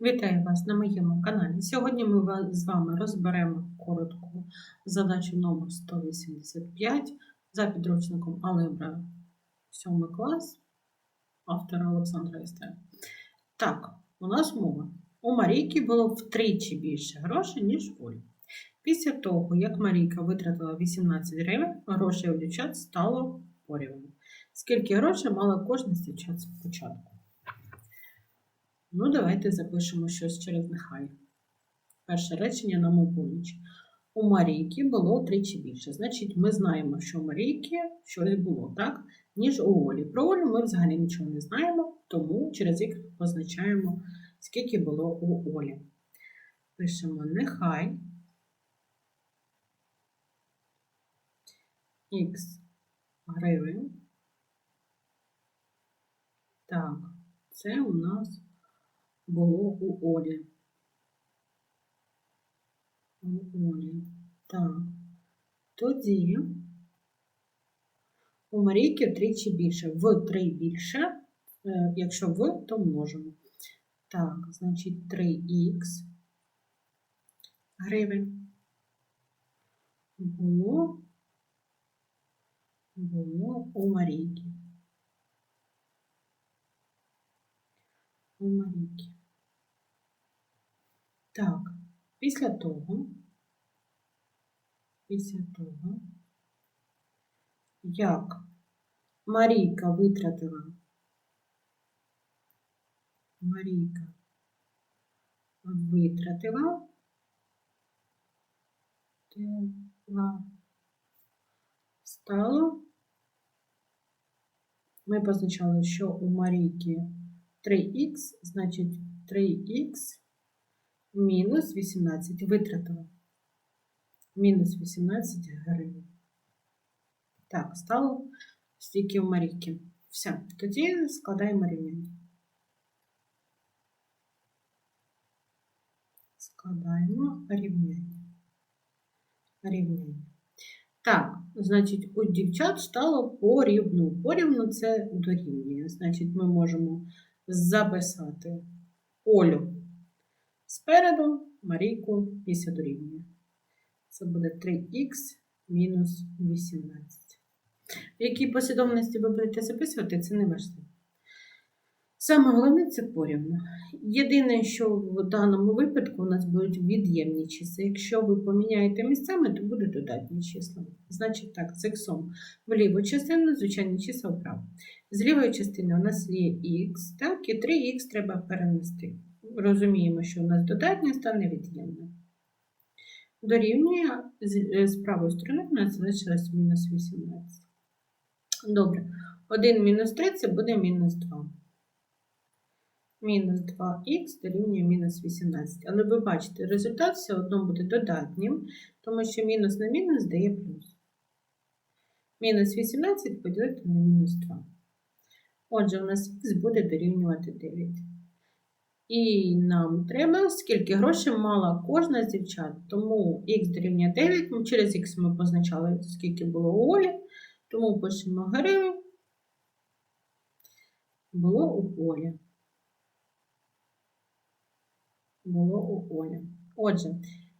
Вітаю вас на моєму каналі. Сьогодні ми з вами розберемо коротку задачу номер 185 за підручником Алебра 7 клас автора Олександра Істера. Так, у нас мова. У Марійки було втричі більше грошей, ніж у Олі. Після того, як Марійка витратила 18 гривень, грошей у дівчат стало порівну. Скільки грошей мала кожна з дівчат спочатку? Ну, давайте запишемо щось через нехай. Перше речення нам у. У Марійки було тричі більше. Значить, ми знаємо, що у Марійки щось було, так? Ніж у Олі. Про Олю ми взагалі нічого не знаємо, тому через їх позначаємо, скільки було у Олі. Пишемо нехай х гривень. Так, це у нас було у Олі. У Олі. Так. Тоді у Марійки втричі більше. В 3 більше. Е, Якщо в, то множимо. Так, значить 3х гривень. Було, було у Марійки. У Марійки. Так, після того, після того, як Марійка витратила, Марійка витратила, стало, ми позначали, що у Марійки 3х, значить 3х мінус 18 витратила. Мінус 18 гривень. Так, стало стільки в Марійки. Все, тоді складаємо рівняння. Складаємо рівняння. Рівняння. Так, значить, у дівчат стало порівну. Порівну це дорівнює. Значить, ми можемо записати Олю спереду, Марійку після дорівнює. Це буде 3х мінус 18. В якій послідовності ви будете записувати, це не важливо. Саме головне це порівну. Єдине, що в даному випадку у нас будуть від'ємні числа. Якщо ви поміняєте місцями, то будуть додатні числа. Значить так, з іксом в ліву частину, звичайні числа вправо. З лівої частини у нас є х, так, і 3х треба перенести. Розуміємо, що у нас додатнє стане від'ємне. Дорівнює з, е, з правої сторони у нас залишилось мінус 18. Добре. 1 мінус 3 це буде мінус 2. Мінус 2х дорівнює мінус 18. Але ви бачите, результат все одно буде додатнім, тому що мінус на мінус дає плюс. Мінус 18 поділити на мінус 2. Отже, у нас х буде дорівнювати 9. І нам треба, скільки грошей мала кожна з дівчат. Тому х дорівнює 9, ну, через х ми позначали, скільки було у Олі. Тому пишемо гривень. Було у Олі. Було у Олі. Отже,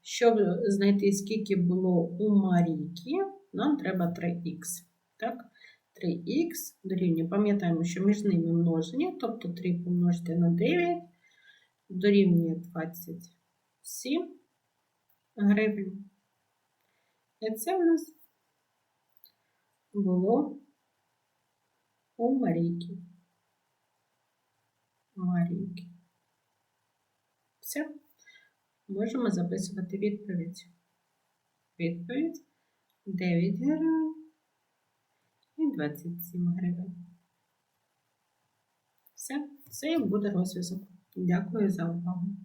щоб знайти, скільки було у Марійки, нам треба 3х. Так? 3х дорівнює, пам'ятаємо, що між ними множення, тобто 3 помножити на 9 дорівнює 27 гривень. І це в нас було у Марійки. Марійки. Все. Можемо записувати відповідь. Відповідь 9 гривень і 27 гривень. Все, це і буде розв'язок. Дякую за увагу.